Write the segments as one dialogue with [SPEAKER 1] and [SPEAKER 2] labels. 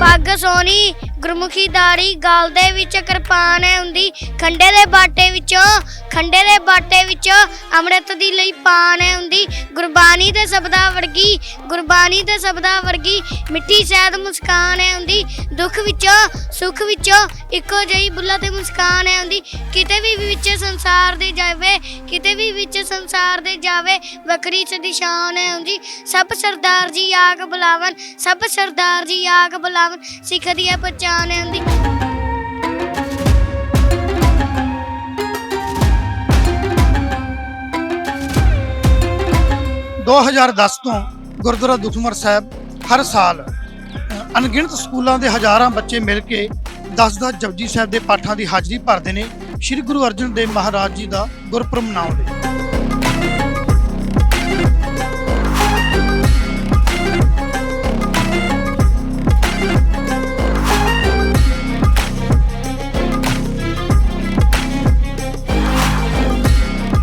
[SPEAKER 1] ਪੱਗ ਸੋਹਣੀ, ਗੁਰਮੁਖੀ ਦਾੜੀ, ਗਲ ਦੇ ਵਿੱਚ ਕਿਰਪਾਨ ਹੈ ਹੁੰਦੀ। ਖੰਡੇ ਦੇ ਬਾਟੇ ਵਿੱਚੋਂ, ਖੰਡੇ ਦੇ ਬਾਟੇ ਵਿੱਚੋਂ ਅੰਮ੍ਰਿਤ ਦੀ ਲਈ ਪਾਨ ਹੈ ਹੁੰਦੀ। ਗੁਰਬਾਣੀ ਦੇ ਸ਼ਬਦਾਂ ਵਰਗੀ, ਗੁਰਬਾਣੀ ਦੇ ਸ਼ਬਦਾਂ ਵਰਗੀ ਮਿੱਠੀ ਸ਼ਾਇਦ ਮੁਸਕਾਨ ਹੈ ਹੁੰਦੀ। ਦੁੱਖ ਵਿੱਚੋਂ, ਸੁੱਖ ਵਿੱਚੋਂ ਇੱਕੋ ਜਿਹੀ ਬੁੱਲਾ ਤੇ ਮੁਸਕਾਨ ਹੈ ਹੁੰਦੀ। ਕਿਤੇ ਵੀ ਵਿੱਚ ਸੰਸਾਰ ਦੇ ਜਾਵੇ ਕਿਤੇ ਵੀ ਵਿੱਚ ਸੰਸਾਰ ਦੇ ਜਾਵੇ ਵੱਖਰੀ ਸਦੀ ਸ਼ਾਨ ਹੈ ਹੁੰਦੀ ਸਭ ਸਰਦਾਰ ਜੀ ਆਗ ਬੁਲਾਵਨ ਸਭ ਸਰਦਾਰ ਜੀ ਆਗ ਬੁਲਾਵਨ ਸਿੱਖ ਦੀ ਇਹ ਪਛਾਣ ਹੈ ਹੁੰਦੀ
[SPEAKER 2] 2010 ਤੋਂ ਗੁਰਦੁਆਰਾ ਦੁਖਮਰ ਸਾਹਿਬ ਹਰ ਸਾਲ ਅ, ਅਣਗਿਣਤ ਸਕੂਲਾਂ ਦੇ ਹਜ਼ਾਰਾਂ ਬੱਚੇ ਮਿਲ ਕੇ 10 ਦਸ ਜਪਜੀ ਸਾਹਿਬ ਦੇ ਪਾਠਾਂ ਦੀ ਹਾਜ਼ਰੀ ਭਰਦੇ ਨੇ। ਸ੍ਰੀ ਗੁਰੂ ਅਰਜਨ ਦੇਵ ਮਹਾਰਾਜ ਜੀ ਦਾ ਗੁਰਪੁਰਬ ਮਨਾਉਣ ਲਈ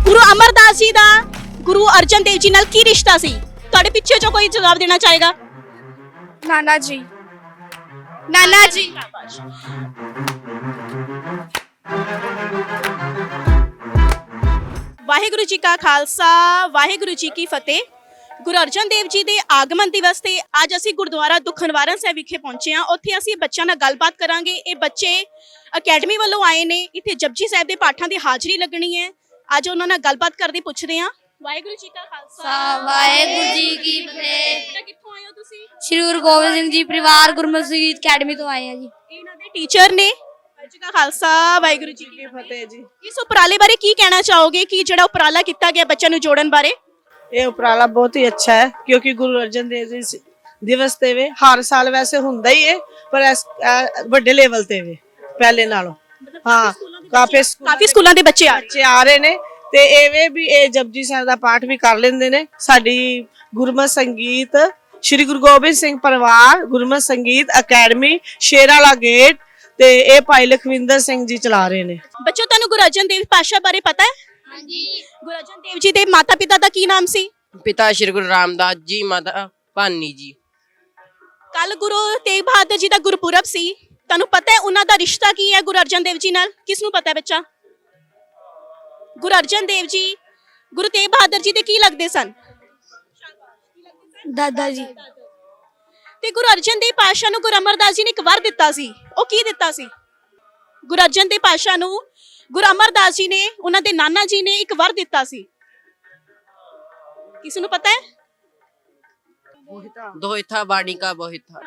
[SPEAKER 3] ਗੁਰੂ ਅਮਰਦਾਸ ਜੀ ਦਾ ਗੁਰੂ ਅਰਜਨ ਦੇਵ ਜੀ ਨਾਲ ਕੀ ਰਿਸ਼ਤਾ ਸੀ? ਤੁਹਾਡੇ ਪਿੱਛੇ ਜੋ ਕੋਈ ਜਵਾਬ ਦੇਣਾ ਚਾਹੇਗਾ?
[SPEAKER 4] ਨਾਨਾ ਜੀ। ਨਾਨਾ ਜੀ।
[SPEAKER 3] ਵਾਹਿਗੁਰੂ ਜੀ ਕਾ ਖਾਲਸਾ ਵਾਹਿਗੁਰੂ ਜੀ ਕੀ ਫਤਿਹ। ਗੁਰੂ ਅਰਜਨ ਦੇਵ ਜੀ ਦੇ ਆਗਮਨ ਦਿਵਸ ਤੇ ਅੱਜ ਅਸੀਂ ਗੁਰਦੁਆਰਾ ਦੁਖਨਵਾਰਨ ਸਾਹਿਬ ਵਿਖੇ ਪਹੁੰਚੇ ਹਾਂ। ਉੱਥੇ ਅਸੀਂ ਬੱਚਿਆਂ ਨਾਲ ਗੱਲਬਾਤ ਕਰਾਂਗੇ। ਇਹ ਬੱਚੇ ਅਕੈਡਮੀ ਵੱਲੋਂ ਆਏ ਨੇ। ਇੱਥੇ ਜਪਜੀ ਸਾਹਿਬ ਦੇ ਪਾਠਾਂ ਦੀ ਹਾਜ਼ਰੀ ਲੱਗਣੀ ਹੈ। ਅੱਜ ਉਹਨਾਂ ਨਾਲ ਗੱਲਬਾਤ ਕਰਦੇ ਪੁੱਛਦੇ ਹਾਂ। ਵਾਹਿਗੁਰੂ ਜੀ ਕਾ ਖਾਲਸਾ।
[SPEAKER 1] ਵਾਹਿਗੁਰੂ ਜੀ ਕੀ ਫਤਿਹ।
[SPEAKER 3] ਕਿੱਥੋਂ ਆਏ ਹੋ ਤੁਸੀਂ?
[SPEAKER 1] ਸ੍ਰੀ ਗੁਰੂ ਗੋਬਿੰਦ ਸਿੰਘ ਜੀ ਪਰਿਵਾਰ ਗੁਰਮਤਿ ਅਕੈਡਮੀ ਤੋਂ ਆਏ ਆ ਜੀ।
[SPEAKER 3] ਇਹਨਾਂ ਦੇ ਟੀਚਰ ਨੇ। ਜੀ ਕਾ ਖਾਲਸਾ ਵਾਹਿਗੁਰੂ ਜੀ ਕੀ
[SPEAKER 4] ਫਤਿਹ ਜੀ।
[SPEAKER 3] ਇਸ ਉਪਰਾਲੇ ਬਾਰੇ ਕੀ ਕਹਿਣਾ ਚਾਹੋਗੇ? ਕਿ ਜਿਹੜਾ ਉਪਰਾਲਾ ਕੀਤਾ ਗਿਆ ਬੱਚਿਆਂ ਨੂੰ ਜੋੜਨ ਬਾਰੇ?
[SPEAKER 4] ਇਹ ਉਪਰਾਲਾ ਬਹੁਤ ਹੀ ਅੱਛਾ ਹੈ ਕਿਉਂਕਿ ਗੁਰੂ ਅਰਜਨ ਦੇਵ ਜੀ ਸ- ਦਿਵਸ ਤੇ ਵੇ ਹਰ ਸਾਲ ਵੈਸੇ ਹੁੰਦਾ ਹੀ ਹੈ ਪਰ ਇਸ ਅਹ ਵੱਡੇ ਲੈਵਲ ਤੇ ਵੇ ਪਹਿਲੇ ਨਾਲੋਂ। ਹਾਂ ਕਾਫੀ ਸਕੂਲ
[SPEAKER 3] ਕਾਫੀ ਸਕੂਲਾਂ ਦੇ ਬੱਚੇ ਆ ਰਹੇ
[SPEAKER 4] ਬੱਚੇ ਆ ਰਹੇ ਨੇ ਤੇ ਐਵੇਂ ਵੀ ਇਹ ਜਪਜੀ ਸਾਹਿਬ ਦਾ ਪਾਠ ਵੀ ਕਰ ਲੈਂਦੇ ਨੇ। ਸਾਡੀ ਗੁਰਮਤ ਸੰਗੀਤ ਸ੍ਰੀ ਗੁਰੂ ਗੋਬਿੰਦ ਸਿੰਘ ਪਰਿਵਾਰ ਗੁਰਮਤ ਸੰਗੀਤ ਅਕੈਡਮੀ ਸ਼ੇਰਾਲਾ ਗੇਟ ਤੇ ਇਹ ਭਾਈ ਲਖਵਿੰਦਰ ਸਿੰਘ ਜੀ ਚਲਾ ਰਹੇ ਨੇ।
[SPEAKER 3] ਬੱਚੋ ਤੁਹਾਨੂੰ ਗੁਰੂ ਅਰਜਨ ਦੇਵ ਪਾਸ਼ਾ ਬਾਰੇ ਪਤਾ ਹੈ?
[SPEAKER 1] ਹਾਂਜੀ।
[SPEAKER 3] ਗੁਰੂ ਅਰਜਨ ਦੇਵ ਜੀ ਦੇ ਮਾਤਾ ਪਿਤਾ ਦਾ ਕੀ ਨਾਮ ਸੀ?
[SPEAKER 5] ਪਿਤਾ ਸ਼੍ਰੀ ਗੁਰੂ ਰਾਮਦਾਸ ਜੀ ਮਾਤਾ ਭਾਨੀ ਜੀ।
[SPEAKER 3] ਕੱਲ ਗੁਰੂ ਤੇਗ ਬਹਾਦਰ ਜੀ ਦਾ ਗੁਰਪੁਰਬ ਸੀ। ਤੁਹਾਨੂੰ ਪਤਾ ਹੈ ਉਹਨਾਂ ਦਾ ਰਿਸ਼ਤਾ ਕੀ ਹੈ ਗੁਰੂ ਅਰਜਨ ਦੇਵ ਜੀ ਨਾਲ? ਕਿਸ ਨੂੰ ਪਤਾ ਹੈ ਬੱਚਾ? ਗੁਰੂ ਅਰਜਨ ਦੇਵ ਜੀ ਗੁਰੂ ਤੇਗ ਬਹਾਦਰ ਜੀ ਦੇ ਕੀ ਲੱਗਦੇ ਸਨ?
[SPEAKER 1] ਦਾਦਾ ਜੀ।
[SPEAKER 3] ਤੇ ਗੁਰੂ ਅਰਜਨ ਦੇਵ ਪਾਸ਼ਾ ਨੂੰ ਗੁਰੂ ਅਮਰਦਾਸ ਜੀ ਨੇ ਇੱਕ ਵਰ ਦਿੱਤਾ ਸੀ। ਉਹ ਕੀ ਦਿੱਤਾ ਸੀ? ਗੁਰੂ ਅਰਜਨ ਦੇਵ ਪਾਸ਼ਾ ਨੂੰ ਗੁਰੂ ਅਮਰਦਾਸ ਜੀ ਨੇ ਉਹਨਾਂ ਦੇ ਨਾਨਾ ਜੀ ਨੇ ਇੱਕ ਵਰ ਦਿੱਤਾ ਸੀ। ਕਿਸ ਨੂੰ ਪਤਾ ਹੈ?
[SPEAKER 5] ਦੋਹਿਤਾ ਬਾਣੀ ਕਾ ਬੋਹਿਤਾ।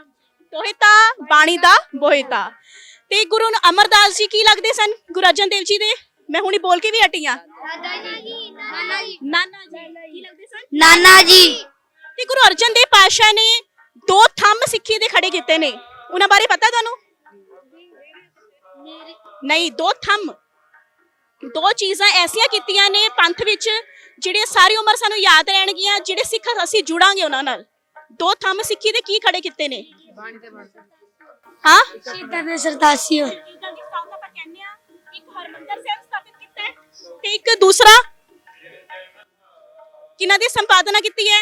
[SPEAKER 3] ਤੋਹਿਤਾ ਬਾਣੀ ਦਾ ਬੋਹਿਤਾ। ਤੇ ਗੁਰੂ ਅਮਰਦਾਸ ਜੀ ਕੀ ਲੱਗਦੇ ਸਨ? ਗੁਰੂ ਅਰਜਨ ਦੇਵ ਜੀ ਦੇ? ਮੈਂ ਹੁਣੀ ਬੋਲ ਕੇ ਵੀ ਹਟੀ ਆ
[SPEAKER 1] ਦਾਦਾ ਜੀ ਨਾਨਾ ਜੀ।
[SPEAKER 3] ਨਾਨਾ ਜੀ ਕੀ ਲੱਗਦੇ ਸਨ?
[SPEAKER 1] ਨਾਨਾ ਜੀ।
[SPEAKER 3] ਤੇ ਗੁਰੂ ਅਰਜਨ ਦੇਵ ਪਾਤਸ਼ਾਹ ਨੇ ਦੋ ਥੰਮ ਸਿੱਖੀ ਦੇ ਖੜੇ ਕੀਤੇ ਨੇ। ਉਹਨਾਂ ਬਾਰੇ ਪਤਾ ਤੁਹਾਨੂੰ? ਨਹੀਂ ਦੋ ਥੰਮ। ਦੋ ਚੀਜ਼ਾਂ ਐਸੀਆਂ ਕੀਤੀਆਂ ਨੇ ਪੰਥ ਵਿੱਚ ਜਿਹੜੇ ਸਾਰੀ ਉਮਰ ਸਾਨੂੰ ਯਾਦ ਰਹਿਣਗੀਆਂ ਜਿਹੜੇ ਸਿੱਖ ਅਸੀਂ ਜੁੜਾਂਗੇ ਉਹਨਾਂ ਨਾਲ। ਦੋ ਥੰਮ ਸਿੱਖੀ ਦੇ ਕੀ ਖੜੇ ਕੀਤੇ ਨੇ? ਹਾਂ?
[SPEAKER 1] ਸ਼ਹੀਦਾਂ ਦੇ
[SPEAKER 3] ਇੱਕ ਹਰਮੰਦਰ ਸਾਹਿਬ ਸਥਾਪਿਤ ਕੀਤਾ ਤੇ ਇੱਕ ਦੂਸਰਾ? ਕਿਹਨਾਂ ਦੀ ਸੰਪਾਦਨਾ ਕੀਤੀ ਹੈ?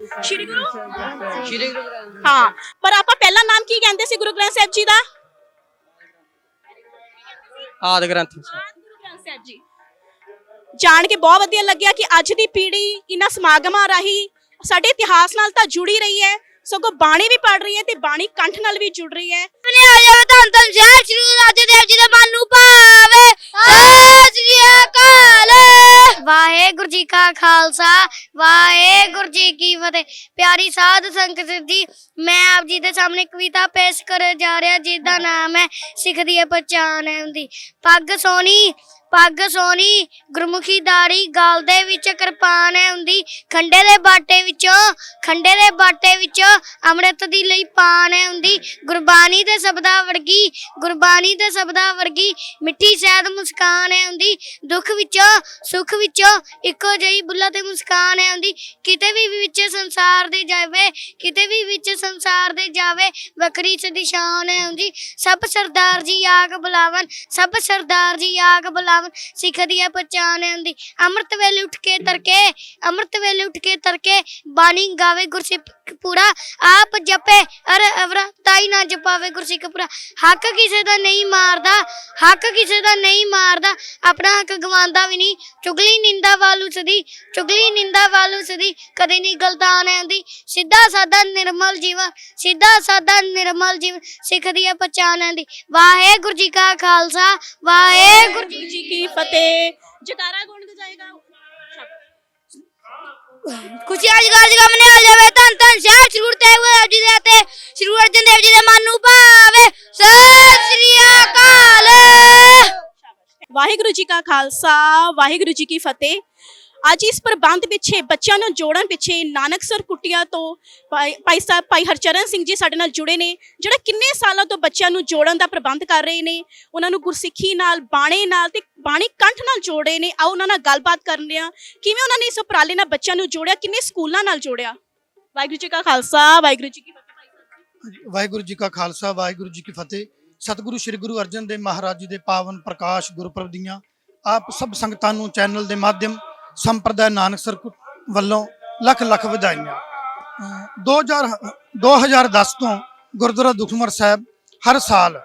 [SPEAKER 3] ਸ਼੍ਰੀ ਗੁਰੂ?
[SPEAKER 5] ਸ਼੍ਰੀ ਗੁਰੂ ਗ੍ਰੰਥ
[SPEAKER 3] ਹਾਂ ਪਰ ਆਪਾਂ ਪਹਿਲਾ ਨਾਮ ਕੀ ਕਹਿੰਦੇ ਸੀ ਗੁਰੂ ਗ੍ਰੰਥ ਸਾਹਿਬ ਜੀ ਦਾ?
[SPEAKER 5] ਆਦ ਗ੍ਰੰਥ।
[SPEAKER 3] ਗੁਰੂ ਗ੍ਰੰਥ ਸਾਹਿਬ ਜੀ। ਜਾਣ ਕੇ ਬਹੁਤ ਵਧੀਆ ਲੱਗਿਆ ਕਿ ਅੱਜ ਦੀ ਪੀੜ੍ਹੀ ਇਹਨਾਂ ਸਮਾਗਮਾਂ ਰਾਹੀਂ ਸਾਡੇ ਇਤਿਹਾਸ ਨਾਲ ਤਾਂ ਜੁੜੀ ਰਹੀ ਹੈ ਸਗੋਂ ਬਾਣੀ ਵੀ ਪੜ ਰਹੀ ਹੈ ਤੇ ਬਾਣੀ ਕੰਠ ਨਾਲ ਵੀ ਜੁੜ ਰਹੀ ਹੈ।
[SPEAKER 1] ਆਪਣੇ ਆ ਜਾਵੇ ਧੰਨ ਧੰਨ ਜੈ ਸ਼੍ਰੀ ਗੁਰੂ ਅਰਜਨ ਦੇਵ ਜੀ ਦਾ ਮਨ ਨੂੰ ਭਾਵੇ। ਸਤਿ ਸ੍ਰੀ ਅਕਾਲ। ਵਾਹਿਗੁਰੂ ਜੀ ਕਾ ਖਾਲਸਾ, ਵਾਹਿਗੁਰੂ ਜੀ ਕੀ ਫਤਿਹ। ਪਿਆਰੀ ਸਾਧ ਸੰਗਤ ਜੀ, ਮੈਂ ਆਪ ਜੀ ਦੇ ਸਾਹਮਣੇ ਕਵਿਤਾ ਪੇਸ਼ ਕਰਨ ਜਾ ਰਿਹਾ ਜਿਸਦਾ ਨਾਮ ਹੈ ਸਿੱਖ ਦੀ ਇਹ ਪਛਾਣ ਹੈ ਹੁੰਦੀ ਪੱਗ ਸੋਹਣੀ ਪੱਗ ਸੋਹਣੀ, ਗੁਰਮੁਖੀ ਦਾੜੀ, ਗਾਲ ਦੇ ਵਿੱਚ ਕਿਰਪਾਨ ਹੈ ਹੁੰਦੀ ਖੰਡੇ ਦੇ ਬਾਟੇ ਵਿੱਚੋਂ, ਖੰਡੇ ਦੇ ਬਾਟੇ ਵਿੱਚੋਂ ਅੰਮ੍ਰਿਤ ਦੀ ਲਈ ਪਾਨ ਹੈ ਹੁੰਦੀ ਗੁਰਬਾਣੀ ਦੇ ਸ਼ਬਦਾਂ ਵਰਗੀ, ਗੁਰਬਾਣੀ ਦੇ ਸ਼ਬਦਾਂ ਵਰਗੀ ਮਿੱਠੀ ਸ਼ਾਇਦ ਮੁਸਕਾਨ ਹੈ ਹੁੰਦੀ ਦੁੱਖ ਵਿੱਚੋਂ, ਸੁੱਖ ਵਿੱਚੋਂ ਇੱਕੋ ਜਿਹੀ ਬੁੱਲਾ ਤੇ ਮੁਸਕਾਨ ਹੈ ਹੁੰਦੀ ਕਿਤੇ ਵੀ ਵਿੱਚ ਸੰਸਾਰ ਦੇ ਜਾਵੇ, ਕਿਤੇ ਵੀ ਵਿੱਚ ਸੰਸਾਰ ਦੇ ਜਾਵੇ, ਵੱਖਰੀ ਸਦੀ ਸ਼ਾਨ ਹੈ ਹੁੰਦੀ ਸਭ ਸਰਦਾਰ ਜੀ ਆਗ ਬੁਲਾਵਨ, ਸਭ ਸਰਦਾਰ ਜੀ ਆਗ ਬੁਲਾਵਨ ਪਾਵਨ ਸਿੱਖ ਦੀਆਂ ਪਛਾਣ ਹੁੰਦੀ ਅੰਮ੍ਰਿਤ ਵੇਲੇ ਉੱਠ ਕੇ ਤਰਕੇ, ਅੰਮ੍ਰਿਤ ਵੇਲੇ ਉੱਠ ਕੇ ਤਰਕੇ, ਬਾਣੀ ਗਾਵੇ ਗੁਰਸਿੱਖ। ਪੂਰਾ ਆਪ ਜਪੇ ਅਰ ਅਵਰਾ ਤਾਈ ਨਾ ਜਪਾਵੇ ਗੁਰਸਿੱਖ ਪੂਰਾ। ਹੱਕ ਕਿਸੇ ਦਾ ਨਹੀਂ ਮਾਰਦਾ ਹੱਕ ਕਿਸੇ ਦਾ ਨਹੀਂ ਮਾਰਦਾ ਆਪਣਾ ਹੱਕ ਗਵਾਉਂਦਾ ਵੀ ਨਹੀਂ। ਚੁਗਲੀ ਨਿੰਦਾ ਵਾਲੂ ਸਦੀ ਚੁਗਲੀ ਨਿੰਦਾ ਵਾਲੂ ਸਦੀ ਕਦੇ ਨਹੀਂ ਗਲਤਾਨ ਆਉਂਦੀ। ਸਿੱਧਾ ਸਾਦਾ ਨਿਰਮਲ ਜੀਵਨ ਸਿੱਧਾ ਸਾਦਾ ਨਿਰਮਲ ਜੀਵਨ ਸਿੱਖ ਦੀਆਂ ਪਛਾਣ ਆਉਂਦੀ ਵਾਹਿਗੁਰੂ ਜੀ ਕਾ ਖਾਲਸਾ ਵਾਹਿਗੁਰੂ ਜੀ
[SPEAKER 3] ਕੀ ਫਤਿਹ। ਜਕਾਰਾ ਕੌਣ ਗਾਏਗਾ?
[SPEAKER 1] ਖੁਸ਼ੀ ਅੱਜ ਗੱਜ ਨੇ ਆ ਜਾਵੇ, ਧੰਨ ਧੰਨ ਸ਼ਹਿਰ ਸ਼ਰੂਰ ਤੇ ਹੋਏ ਜੀ ਦੇ ਤੇ ਸ਼੍ਰੀ ਅਰਜਨ ਦੇਵ ਜੀ ਦੇ ਮਨ ਨੂੰ ਭਾਵੇ। ਸਤਿ ਸ੍ਰੀ ਅਕਾਲ।
[SPEAKER 3] ਵਾਹਿਗੁਰੂ ਜੀ ਕਾ ਖਾਲਸਾ, ਵਾਹਿਗੁਰੂ ਜੀ ਕੀ ਫਤਿਹ। ਅੱਜ ਇਸ ਪ੍ਰਬੰਧ ਪਿੱਛੇ, ਬੱਚਿਆਂ ਨੂੰ ਜੋੜਨ ਪਿੱਛੇ ਨਾਨਕਸਰ ਕੁੱਟੀਆਂ ਤੋਂ ਭਾਈ ਸਾਹਿਬ, ਭਾਈ ਹਰਚਰਨ ਸਿੰਘ ਜੀ ਸਾਡੇ ਨਾਲ ਜੁੜੇ ਨੇ, ਜਿਹੜਾ ਕਿੰਨੇ ਸਾਲਾਂ ਤੋਂ ਬੱਚਿਆਂ ਨੂੰ ਜੋੜਨ ਦਾ ਪ੍ਰਬੰਧ ਕਰ ਰਹੇ ਨੇ, ਉਹਨਾਂ ਨੂੰ ਗੁਰਸਿੱਖੀ ਨਾਲ, ਬਾਣੇ ਨਾਲ ਤੇ ਬਾਣੀ ਕੰਠ ਨਾਲ ਜੋੜੇ ਨੇ, ਆਓ ਉਹਨਾਂ ਨਾਲ ਗੱਲਬਾਤ ਕਰਨੇ ਆ ਕਿਵੇਂ ਉਹਨਾਂ ਨੇ ਇਸ ਉਪਰਾਲੇ ਨਾਲ ਬੱਚਿਆਂ ਨੂੰ ਜੋੜਿਆ, ਕਿੰਨੇ ਸਕੂਲਾਂ ਨਾਲ ਜੋੜਿਆ? ਵਾਹਿਗੁਰੂ ਜੀ ਕਾ ਖਾਲਸਾ, ਵਾਹਿਗੁਰੂ ਜੀ ਕੀ ਫਤਿਹ।
[SPEAKER 2] ਵਾਹਿਗੁਰੂ ਜੀ ਕਾ ਖਾਲਸਾ, ਵਾਹਿਗੁਰੂ ਜੀ ਕੀ ਫਤਿਹ। ਸਤਿਗੁਰੂ ਸ੍ਰੀ ਗੁਰੂ ਅਰਜਨ ਦੇਵ ਮਹਾਰਾਜ ਜੀ ਦੇ ਪਾਵਨ ਪ੍ਰਕਾਸ਼ ਗੁਰਪੁਰਬ ਦੀਆਂ ਆਪ ਸਭ ਸੰਗਤਾਂ ਨੂੰ ਚੈਨਲ ਦੇ ਮਾਧਿਅਮ ਸੰਪਰਦਾਇ ਨਾਨਕ ਸਰ ਵੱਲੋਂ ਲੱਖ ਲੱਖ ਵਧਾਈਆਂ। ਅਹ 2000 2010 ਤੋਂ ਗੁਰਦੁਆਰਾ ਦੁਖਮਰ ਸਾਹਿਬ ਹਰ ਸਾਲ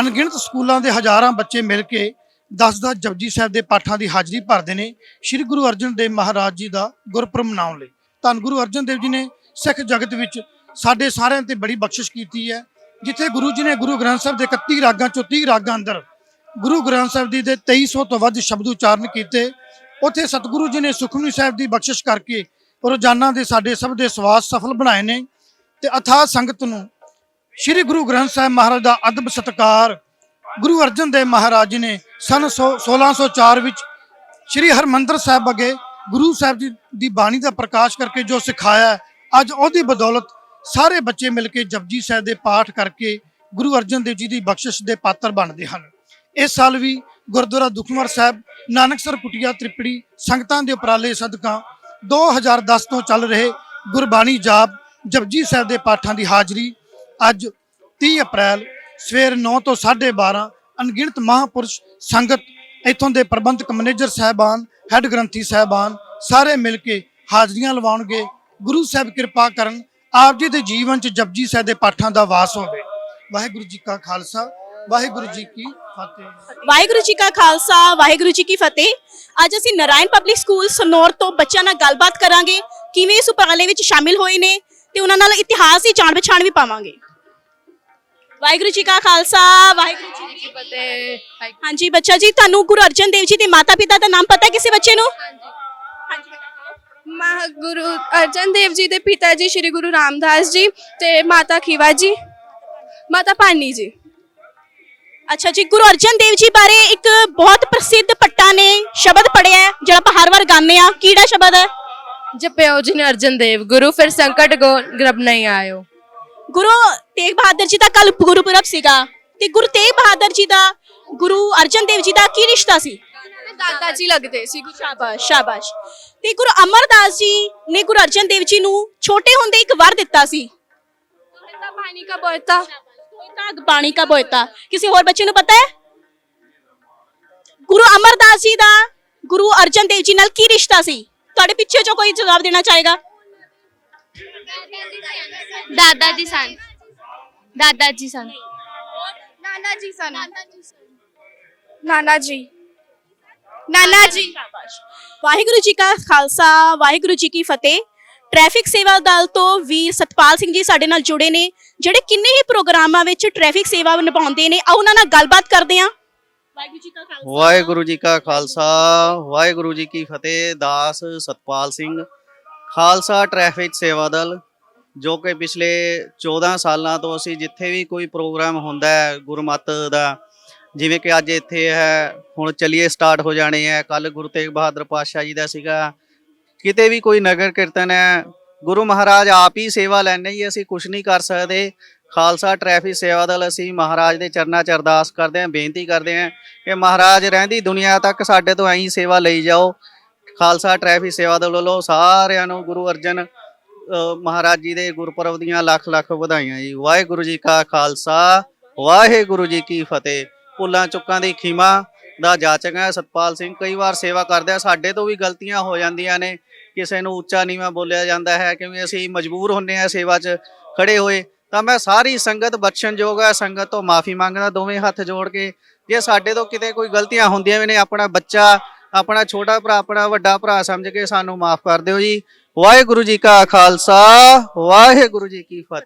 [SPEAKER 2] ਅਣਗਿਣਤ ਸਕੂਲਾਂ ਦੇ ਹਜ਼ਾਰਾਂ ਬੱਚੇ ਮਿਲ ਕੇ 10 ਦਸ ਜਪਜੀ ਸਾਹਿਬ ਦੇ ਪਾਠਾਂ ਦੀ ਹਾਜ਼ਰੀ ਭਰਦੇ ਨੇ ਸ੍ਰੀ ਗੁਰੂ ਅਰਜਨ ਦੇਵ ਮਹਾਰਾਜ ਜੀ ਦਾ ਗੁਰਪੁਰਬ ਮਨਾਉਣ ਲਈ। ਧੰਨ ਗੁਰੂ ਅਰਜਨ ਦੇਵ ਜੀ ਨੇ ਸਿੱਖ ਜਗਤ ਵਿੱਚ ਸਾਡੇ ਸਾਰਿਆਂ ਤੇ ਬੜੀ ਬਖਸ਼ਿਸ਼ ਕੀਤੀ ਹੈ, ਜਿੱਥੇ ਗੁਰੂ ਜੀ ਨੇ ਗੁਰੂ ਗ੍ਰੰਥ ਸਾਹਿਬ ਦੇ 31 ਰਾਗਾਂ ਚੋਂ 30 ਰਾਗਾਂ ਅੰਦਰ ਗੁਰੂ ਗ੍ਰੰਥ ਸਾਹਿਬ ਜੀ ਦੇ 2300 ਤੋਂ ਵੱਧ ਸ਼ਬਦ ਉਚਾਰਨ ਕੀਤੇ ਉੱਥੇ ਸਤਿਗੁਰੂ ਜੀ ਨੇ ਸੁਖਮਨੀ ਸਾਹਿਬ ਦੀ ਬਖਸ਼ਿਸ਼ ਕਰਕੇ ਰੋਜ਼ਾਨਾ ਦੇ ਸਾਡੇ ਸਭ ਦੇ ਸਵਾਸ ਸਫਲ ਬਣਾਏ ਨੇ ਤੇ ਅਥਾਹ ਸੰਗਤ ਨੂੰ ਸ੍ਰੀ ਗੁਰੂ ਗ੍ਰੰਥ ਸਾਹਿਬ ਮਹਾਰਾਜ ਦਾ ਅਦਬ ਸਤਕਾਰ ਗੁਰੂ ਅਰਜਨ ਦੇਵ ਮਹਾਰਾਜ ਜੀ ਨੇ ਸਨ ਸੌ- 1604 ਵਿੱਚ ਸ੍ਰੀ ਹਰਮੰਦਰ ਸਾਹਿਬ ਅੱਗੇ ਗੁਰੂ ਸਾਹਿਬ ਜੀ ਦੀ ਬਾਣੀ ਦਾ ਪ੍ਰਕਾਸ਼ ਕਰਕੇ ਜੋ ਸਿਖਾਇਆ, ਅੱਜ ਉਹਦੀ ਬਦੌਲਤ ਸਾਰੇ ਬੱਚੇ ਮਿਲ ਕੇ ਜਪਜੀ ਸਾਹਿਬ ਦੇ ਪਾਠ ਕਰਕੇ ਗੁਰੂ ਅਰਜਨ ਦੇਵ ਜੀ ਦੀ ਬਖਸ਼ਿਸ਼ ਦੇ ਪਾਤਰ ਬਣਦੇ ਹਨ। ਇਸ ਸਾਲ ਵੀ ਗੁਰਦੁਆਰਾ ਦੁਖਮਰ ਸਾਹਿਬ, ਨਾਨਕਸਰ ਕੁਟਿਆ ਤ੍ਰਿਪੜੀ, ਸੰਗਤਾਂ ਦੇ ਉਪਰਾਲੇ ਸਦਕਾ 2010 ਤੋਂ ਚੱਲ ਰਹੇ ਗੁਰਬਾਣੀ ਜਾਪ ਜਪਜੀ ਸਾਹਿਬ ਦੇ ਪਾਠਾਂ ਦੀ ਹਾਜ਼ਰੀ ਅੱਜ 30 ਅਪ੍ਰੈਲ, ਸਵੇਰ 9 ਤੋਂ 12:30 ਅਣਗਿਣਤ ਮਹਾਪੁਰਸ਼ ਸੰਗਤ ਇੱਥੋਂ ਦੇ ਪ੍ਰਬੰਧਕ ਮੈਨੇਜਰ ਸਾਹਿਬਾਨ, ਹੈੱਡ ਗ੍ਰੰਥੀ ਸਾਹਿਬਾਨ ਸਾਰੇ ਮਿਲ ਕੇ ਹਾਜ਼ਰੀਆਂ ਲਵਾਉਣਗੇ। ਗੁਰੂ ਸਾਹਿਬ ਕਿਰਪਾ ਕਰਨ ਆਪ ਜੀ ਦੇ ਜੀਵਨ 'ਚ ਜਪਜੀ ਸਾਹਿਬ ਦੇ ਪਾਠਾਂ ਦਾ ਵਾਸ ਹੋਵੇ। ਵਾਹਿਗੁਰੂ ਜੀ ਕਾ ਖਾਲਸਾ, ਵਾਹਿਗੁਰੂ ਜੀ ਕੀ
[SPEAKER 3] ਵਾਹਿਗੁਰੂ ਜੀ ਕਾ ਖਾਲਸਾ ਵਾਹਿਗੁਰੂ ਜੀ ਕੀ ਫਤਿਹ। ਅੱਜ ਅਸੀਂ ਨਾਰਾਇਣ ਪਬਲਿਕ ਸਕੂਲ ਸਨੌਰ ਤੋਂ ਬੱਚਿਆਂ ਨਾਲ ਗੱਲਬਾਤ ਕਰਾਂਗੇ ਕਿਵੇਂ ਇਸ ਉਪਰਾਲੇ ਵਿੱਚ ਸ਼ਾਮਿਲ ਹੋਏ ਨੇ ਤੇ ਉਹਨਾਂ ਨਾਲ ਇਤਿਹਾਸ ਦੀ ਜਾਣ ਪਛਾਣ ਵੀ ਪਾਵਾਂਗੇ। ਵਾਹਿਗੁਰੂ ਜੀ ਕਾ ਖਾਲਸਾ ਵਾਹਿਗੁਰੂ ਜੀ ਕੀ
[SPEAKER 6] ਫਤਿਹ।
[SPEAKER 3] ਹਾਂਜੀ ਬੱਚਾ ਜੀ ਤੁਹਾਨੂੰ ਗੁਰੂ ਅਰਜਨ ਦੇਵ ਜੀ ਦੇ ਮਾਤਾ ਪਿਤਾ ਦਾ ਨਾਮ ਪਤਾ ਹੈ ਕਿਸੇ ਬੱਚੇ ਨੂੰ? ਹਾਂਜੀ।
[SPEAKER 6] ਮਹਾ ਗੁਰੂ ਅਰਜਨ ਦੇਵ ਜੀ ਦੇ ਪਿਤਾ ਜੀ ਸ੍ਰੀ ਗੁਰੂ ਰਾਮਦਾਸ ਜੀ ਤੇ ਮਾਤਾ ਖੀਵਾ ਜੀ ਮਾਤਾ ਭਾਨੀ ਜੀ।
[SPEAKER 3] ਅੱਛਾ ਜੀ ਗੁਰੂ ਅਰਜਨ ਦੇਵ ਜੀ ਬਾਰੇ ਇੱਕ ਬਹੁਤ ਪ੍ਰਸਿੱਧ ਪੱਟਾ ਨੇ ਸ਼ਬਦ ਪੜਿਆ ਹੈ ਜਿਹੜਾ ਆਪਾਂ ਹਰ ਵਾਰ ਗਾਉਂਦੇ ਆ ਕਿਹੜਾ ਸ਼ਬਦ? ਹੈ
[SPEAKER 6] ਜਪਿਓ ਜੀ ਨੇ ਅਰਜਨ ਦੇਵ ਗੁਰੂ ਫਿਰ ਸੰਕਟ ਗੋ ਗਰਬ ਨਹੀਂ ਆਇਓ।
[SPEAKER 3] ਗੁਰੂ ਤੇਗ ਬਹਾਦਰ ਜੀ ਦਾ ਕੱਲ ਗੁਰਪੁਰਬ ਸੀਗਾ ਤੇ ਗੁਰੂ ਤੇਗ ਬਹਾਦਰ ਜੀ ਦਾ ਗੁਰੂ ਅਰਜਨ ਦੇਵ ਜੀ ਦਾ ਕੀ ਰਿਸ਼ਤਾ ਸੀ?
[SPEAKER 6] ਦਾਦਾ ਜੀ ਲੱਗਦੇ ਸੀ।
[SPEAKER 3] ਸ਼ਾਬਾਸ਼ ਸ਼ਾਬਾਸ਼। ਤੇ ਗੁਰੂ ਅਮਰਦਾਸ ਜੀ ਨੇ ਗੁਰੂ ਅਰਜਨ ਦੇਵ ਜੀ ਨੂੰ ਛੋਟੇ ਹੁੰਦੇ ਇੱਕ ਵਰ ਦਿੱਤਾ ਸੀ।
[SPEAKER 6] ਪਾਣੀ ਕਾ ਬੋਇਤਾ
[SPEAKER 3] ਤਾਂ ਬਾਣੀ ਕਾ ਬੋਇਤਾ ਕਿਸੇ ਹੋਰ ਬੱਚੇ ਨੂੰ ਪਤਾ ਹੈ ਗੁਰੂ ਅਮਰਦਾਸ ਜੀ ਦਾ ਗੁਰੂ ਅਰਜਨ ਦੇਵ ਜੀ ਨਾਲ ਕੀ ਰਿਸ਼ਤਾ ਸੀ ਤੁਹਾਡੇ ਪਿੱਛੇ ਚੋਂ ਕੋਈ ਜਵਾਬ ਦੇਣਾ ਚਾਹੇਗਾ
[SPEAKER 1] ਦਾਦਾ ਜੀ ਸਨ ਦਾਦਾ ਜੀ ਸਨ
[SPEAKER 6] ਨਾਨਾ ਜੀ ਸਨ ਨਾਨਾ ਜੀ ਨਾਨਾ ਜੀ
[SPEAKER 3] ਵਾਹਿਗੁਰੂ ਜੀ ਕਾ ਖਾਲਸਾ ਵਾਹਿਗੁਰੂ ਜੀ ਕੀ ਫਤਿਹ ਟ੍ਰੈਫਿਕ ਸੇਵਾ ਦਲ ਤੋਂ ਵੀਰ ਸਤਪਾਲ ਸਿੰਘ ਜੀ ਸਾਡੇ ਨਾਲ ਜੁੜੇ ਨੇ ਜਿਹੜੇ ਕਿੰਨੇ ਹੀ ਪ੍ਰੋਗਰਾਮਾਂ ਵਿੱਚ ਟ੍ਰੈਫਿਕ ਸੇਵਾ ਨਿਭਾਉਂਦੇ ਨੇ ਆਓ ਉਹਨਾਂ ਨਾਲ ਗੱਲਬਾਤ ਕਰਦੇ ਹਾਂ। ਵਾਹਿਗੁਰੂ ਜੀ ਕਾ ਖਾਲਸਾ।
[SPEAKER 7] ਵਾਹਿਗੁਰੂ ਜੀ ਕਾ ਖਾਲਸਾ ਵਾਹਿਗੁਰੂ ਜੀ ਕੀ ਫਤਿਹ ਦਾਸ ਸਤਪਾਲ ਸਿੰਘ। ਖਾਲਸਾ ਟ੍ਰੈਫਿਕ ਸੇਵਾ ਦਲ ਜੋ ਕਿ ਪਿਛਲੇ 14 ਸਾਲਾਂ ਤੋਂ ਅਸੀਂ ਜਿੱਥੇ ਵੀ ਕੋਈ ਪ੍ਰੋਗਰਾਮ ਹੁੰਦਾ ਹੈ ਗੁਰਮਤ ਦਾ ਜਿਵੇਂ ਕਿ ਅੱਜ ਇੱਥੇ ਹੈ ਹੁਣ ਚਲਿਏ ਸਟਾਰਟ ਹੋ ਜਾਣੇ ਹੈ ਕੱਲ ਗੁਰੂ ਤੇਗ ਬਹਾਦਰ ਪਾਤਸ਼ਾਹ ਜੀ ਦਾ ਸੀਗਾ ਕਿਤੇ ਵੀ ਕੋਈ ਨਗਰ ਕੀਰਤਨ ਹੈ, ਗੁਰੂ ਮਹਾਰਾਜ ਆਪ ਹੀ ਸੇਵਾ ਲੈਣੇ ਜੀ, ਅਸੀਂ ਕੁਝ ਨਹੀਂ ਕਰ ਸਕਦੇ। ਖਾਲਸਾ ਟ੍ਰੈਫਿਕ ਸੇਵਾ ਦਲ, ਅਸੀਂ ਮਹਾਰਾਜ ਦੇ ਚਰਨਾਂ 'ਚ ਅਰਦਾਸ ਕਰਦੇ ਹਾਂ, ਬੇਨਤੀ ਕਰਦੇ ਹਾਂ ਕਿ ਮਹਾਰਾਜ ਰਹਿੰਦੀ ਦੁਨੀਆ ਤੱਕ ਸਾਡੇ ਤੋਂ ਐਂ ਸੇਵਾ ਲਈ ਜਾਓ। ਖਾਲਸਾ ਟ੍ਰੈਫਿਕ ਸੇਵਾ ਦਲ ਵੱਲੋਂ ਸਾਰਿਆਂ ਨੂੰ ਗੁਰੂ ਅਰਜਨ ਮਹਾਰਾਜ ਜੀ ਦੇ ਗੁਰਪੁਰਬ ਦੀਆਂ ਲੱਖ ਲੱਖ ਵਧਾਈਆਂ ਜੀ। ਵਾਹਿਗੁਰੂ ਜੀ ਕਾ ਖਾਲਸਾ, ਵਾਹਿਗੁਰੂ ਜੀ ਕੀ ਫਤਿਹ। ਭੁੱਲਾਂ ਚੁੱਕਾਂ ਦੀ ਖੀਮਾ ਦਾ ਜਾਚਕ ਹੈ ਸਤਪਾਲ ਸਿੰਘ। ਕਈ ਵਾਰ ਸੇਵਾ ਕਰਦੇ ਆ। ਸਾਡੇ ਤੋਂ ਵੀ ਗਲਤੀਆਂ ਹੋ ਜਾਂਦੀਆਂ ਨੇ। ਕਿਸੇ ਨੂੰ ਉੱਚਾ ਨੀਵਾਂ ਬੋਲਿਆ ਜਾਂਦਾ ਹੈ ਕਿਉਂਕਿ ਅਸੀਂ ਮਜਬੂਰ ਹੁੰਨੇ ਆ ਸੇਵਾ 'ਚ ਖੜੇ ਹੋਏ। ਤਾਂ ਮੈਂ ਸਾਰੀ ਸੰਗਤ ਬਖਸ਼ਣਯੋਗ ਹੈ। ਸੰਗਤ ਤੋਂ ਮਾਫੀ ਮੰਗਦਾ ਦੋਵੇਂ ਹੱਥ ਜੋੜ ਕੇ। ਜੇ ਸਾਡੇ ਤੋਂ ਕਿਤੇ ਕੋਈ ਗਲਤੀਆਂ ਹੁੰਦੀਆਂ ਵੀ ਨੇ, ਆਪਣਾ ਬੱਚਾ, ਆਪਣਾ ਛੋਟਾ ਭਰਾ, ਆਪਣਾ ਵੱਡਾ ਭਰਾ ਸਮਝ ਕੇ ਸਾਨੂੰ ਮਾਫ ਕਰ ਦਿਓ ਜੀ। ਵਾਹਿਗੁਰੂ ਜੀ ਕਾ ਖਾਲਸਾ, ਵਾਹਿਗੁਰੂ ਜੀ ਕੀ ਫਤਿਹ।